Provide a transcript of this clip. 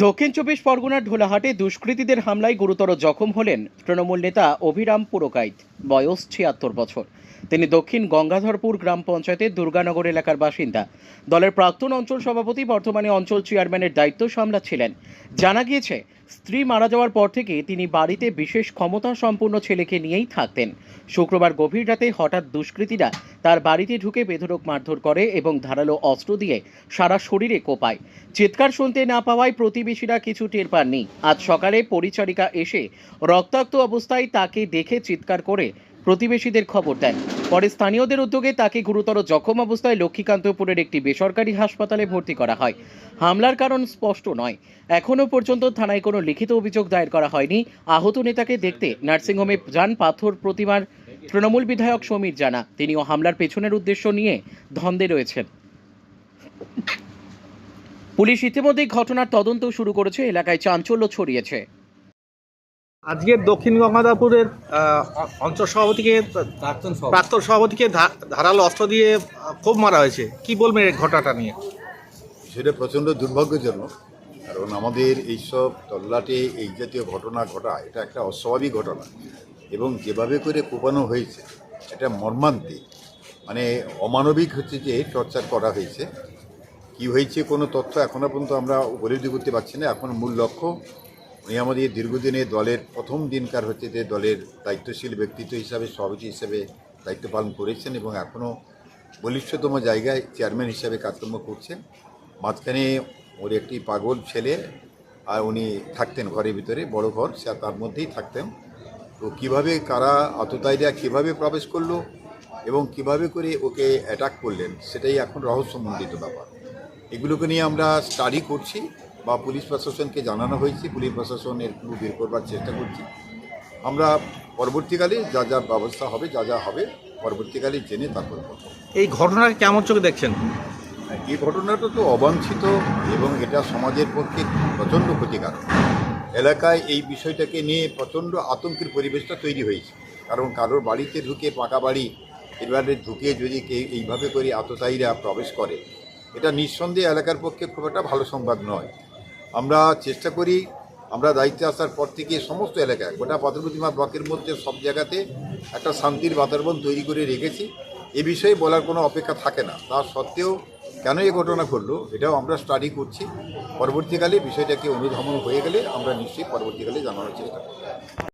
দক্ষিণ চব্বিশ পরগনার ঢোলাহাটে দুষ্কৃতীদের হামলায় গুরুতর জখম হলেন তৃণমূল নেতা অভিরাম পুরকাইত, বয়স ছিয়াত্তর বছর। তিনি দক্ষিণ গঙ্গাধরপুর গ্রাম পঞ্চায়েতের দুর্গানগর এলাকার বাসিন্দা। দলের প্রাক্তন অঞ্চল সভাপতি, বর্তমানে অঞ্চল চেয়ারম্যানের দায়িত্ব সামলাচ্ছিলেন। জানা গিয়েছে, স্ত্রী মারা যাওয়ার পর থেকে তিনি বাড়িতে বিশেষ ক্ষমতা সম্পন্ন ছেলেকে নিয়েই থাকতেন। শুক্রবার গভীর রাতে হঠাৎ দুষ্কৃতীরা তার বাড়িতে ঢুকে বেধড়ক মারধর করে এবং ধারালো অস্ত্র দিয়ে সারা শরীরে কোপায়। চিৎকার শুনতে না পাওয়ায় প্রতিবেশীরা কিছু টের পাননি। আজ সকালে পরিচারিকা এসে রক্তাক্ত অবস্থায় তাকে দেখে চিৎকার করে প্রতিবেশীদের খবর দেন। পরে স্থানীয়দের উদ্যোগে তাকে গুরুতর জখম অবস্থায় লক্ষ্মীকান্তপুরের একটি বেসরকারি হাসপাতালে ভর্তি করা হয়। হামলার কারণ স্পষ্ট নয়। এখনও পর্যন্ত থানায় কোনো লিখিত অভিযোগ দায়ের করা হয়নি। আহত নেতাকে দেখতে নার্সিংহোমে যান পাথর প্রতিমার তৃণমূল বিধায়ক সমীর জানা। তিনিও হামলার পেছনের উদ্দেশ্য নিয়ে ধন্দে রয়েছেন। পুলিশ ইতিমধ্যেই ঘটনার তদন্ত শুরু করেছে। এলাকায় চাঞ্চল্য ছড়িয়েছে। আজকের দক্ষিণ গঙ্গাধারপুরের আহ, অঞ্চল সভাপতিকে প্রাক্তন সভাপতিকে ধা- ধারালো অস্ত্র দিয়ে খুব মারা হয়েছে। কি বলবেন এই ঘটনাটা নিয়ে? সেটা প্রচণ্ড দুর্ভাগ্যজনক কারণ আমাদের এইসব তল্লাটে এই জাতীয় ঘটনা ঘটা এটা একটা অস্বাভাবিক ঘটনা। এবং যেভাবে করে কোপানো হয়েছে এটা মর্মান্তিক। মানে অমানবিক হচ্ছে যে টর্চার করা হয়েছে। কি হয়েছে কোনো তথ্য এখনও পর্যন্ত আমরা উপলব্ধি করতে পারছি না। এখন মূল লক্ষ্য উনি আমাদের দীর্ঘদিনে দলের প্রথম দিনকার হচ্ছে যে দলের দায়িত্বশীল ব্যক্তিত্ব হিসাবে, সভাপতি হিসাবে দায়িত্ব পালন করেছেন এবং এখনও বলিষ্ঠতম জায়গায় চেয়ারম্যান হিসাবে কাজকর্ম করছেন। মাঝখানে ওর একটি পাগল ছেলে, আর উনি থাকতেন ঘরের ভিতরে, বড় ঘর, সে তার মধ্যেই থাকতেন। তো কীভাবে, কারা আততায়ীরা কীভাবে প্রবেশ করল এবং কীভাবে করে ওকে অ্যাটাক করলেন, সেটাই এখন রহস্যমণ্ডিত ব্যাপার। এগুলোকে নিয়ে আমরা স্টাডি করছি। বা পুলিশ প্রশাসনকে জানানো হয়েছে পুলিশ প্রশাসন এর বের করবার চেষ্টা করছি। আমরা পরবর্তীকালে যা যা ব্যবস্থা হবে যা যা হবে পরবর্তীকালে জেনে তারপর করব। এই ঘটনাকে কেমন চোখে দেখছেন? এই ঘটনাটা তো অবাঞ্ছিত এবং এটা সমাজের পক্ষে প্রচণ্ড ক্ষতিকারক। এলাকায় এই বিষয়টাকে নিয়ে প্রচণ্ড আতঙ্কের পরিবেশটা তৈরি হয়েছে। কারণ কারোর বাড়িতে ঢুকে পাকা বাড়ি এবারে ঢুকে যদি কেউ এইভাবে করে আততায়ীরা প্রবেশ করে এটা নিঃসন্দেহে এলাকার পক্ষে খুব একটা ভালো সংবাদ নয়। আমরা চেষ্টা করি, আমরা দায়িত্বে আসার পর থেকে সমস্ত এলাকায়, গোটা পাথরপ্রতিমা ব্লকের মধ্যে সব জায়গাতে একটা শান্তির বাতাবরণ তৈরি করে রেখেছি। এ বিষয়ে বলার কোনো অপেক্ষা থাকে না। তা সত্ত্বেও কেন এই ঘটনা ঘটলো, এটাও আমরা স্টাডি করছি। পরবর্তীকালে বিষয়টাকে অনুধাবন হয়ে গেলে আমরা নিশ্চয়ই পরবর্তীকালে জানানোর চেষ্টা করব।